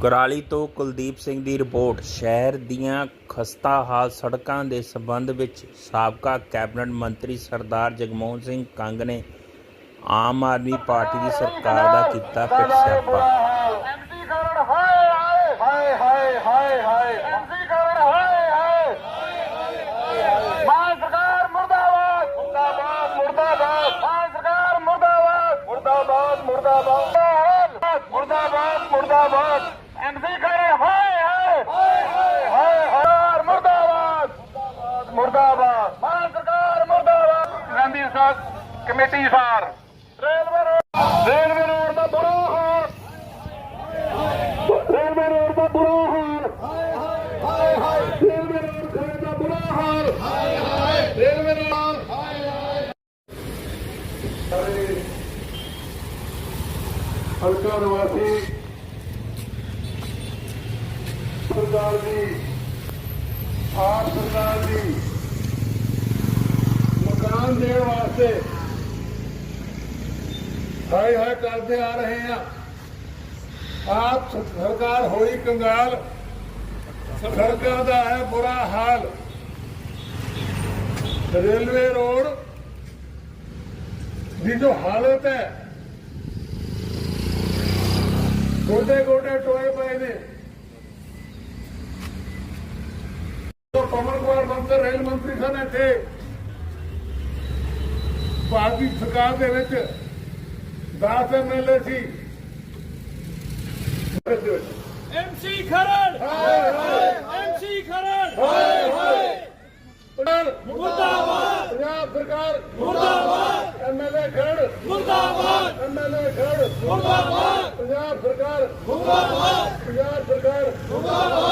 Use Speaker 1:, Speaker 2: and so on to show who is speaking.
Speaker 1: ਕੁਰਾਲੀ ਤੋਂ ਕੁਲਦੀਪ ਸਿੰਘ ਦੀ ਰਿਪੋਰਟ, ਸ਼ਹਿਰ ਦੀਆਂ ਖਸਤਾ ਹਾਲ ਸੜਕਾਂ ਦੇ ਸਬੰਧ ਵਿੱਚ ਸਾਬਕਾ ਕੈਬਨਿਟ ਮੰਤਰੀ ਸਰਦਾਰ ਜਗਮੋਹਨ ਸਿੰਘ ਕੰਗ ਨੇ ਆਮ ਆਦਮੀ ਪਾਰਟੀ ਦੀ ਸਰਕਾਰ ਦਾ ਕੀਤਾ ਪਿੱਟ ਸਿਆਪਾ
Speaker 2: ਮੁਰਦਾਬਾਦ। ਮੁਰਦਾਬਾਦ ਮੁਰਦਾਬਾਦ ਮੁਰਦਾਬਾਦ ਮੁਰਦਾਬਾਦ ਐਮਸੀ ਕਰਨ ਹਾਏ ਹਾਏ ਹਾਏ ਹਾਏ ਹਾਏ ਮੁਰਦਾਬਾਦ ਮੁਰਦਾਬਾਦ ਮਾਨ ਸਰਕਾਰ ਮੁਰਦਾਬਾਦ ਗਾਂਧੀ ਸਾਹਿਬ ਕਮੇਟੀ ਸਾਰ ਰੇਲਵੇ ਰੋਡ ਰੇਲਵੇ ਰੋਡ ਦਾ ਬੁਰਾ ਹਾਲ। ਰੇਲਵੇ ਰੋਡ ਦਾ ਬੁਰਾ ਹਾਲ। ਹਾਏ ਹਾਏ ਰੇਲਵੇ ਰੋਡ ਦਾ ਬੁਰਾ ਹਾਲ। ਹਾਏ ਹਾਏ ਰੇਲਵੇ ਰੋਡ ਹਾਏ ਹਾਏ ਹਲਕਾ ਨਿਵਾਸੀ ਸਰਦਾਰ ਜੀ, ਆਪ ਸਰਦਾਰ ਜੀ। ਦੇਣ ਹਾਏ ਹਾਏ ਕਰਦੇ ਆ ਰਹੇ ਆ। ਆਪ ਸਰਕਾਰ ਹੋਈ ਕੰਗਾਲ। ਸੜਕਾਂ ਦਾ ਹੈ ਬੁਰਾ ਹਾਲ। ਰੇਲਵੇ ਰੋਡ ਦੀ ਜੋ ਹਾਲਤ ਹੈ ਗੋਡੇ ਗੋਡੇ ਟੋਏ ਪਏ ਨੇ। ਪਵਨ ਕੁਮਾਰ ਮੰਤਰ, ਰੇਲ ਮੰਤਰੀ ਸਨ ਇੱਥੇ। ਭਾਰਤੀ ਸਰਕਾਰ ਦੇ ਵਿੱਚ 10 ਐਮਐਲਏ ਸੀ।
Speaker 3: ਐਮਸੀ ਖਰੜ। ਐਮਸੀ ਖਰੜ।
Speaker 2: ਮੁਰਦਾਬਾਦ। ਪੰਜਾਬ ਸਰਕਾਰ
Speaker 3: ਮੁਰਦਾਬਾਦ।
Speaker 2: ਐਮਐਲਏ ਖੜ
Speaker 3: ਮੁਰਦਾਬਾਦ।
Speaker 2: ਐਮਐਲਏ ਖੜ
Speaker 3: ਮੁਰਦਾਬਾਦ।
Speaker 2: ਪੰਜਾਬ ਸਰਕਾਰ।
Speaker 3: ਮੁਰਦਾਬਾਦ।
Speaker 2: ਪੰਜਾਬ ਸਰਕਾਰ।
Speaker 3: ਮੁਰਦਾਬਾਦ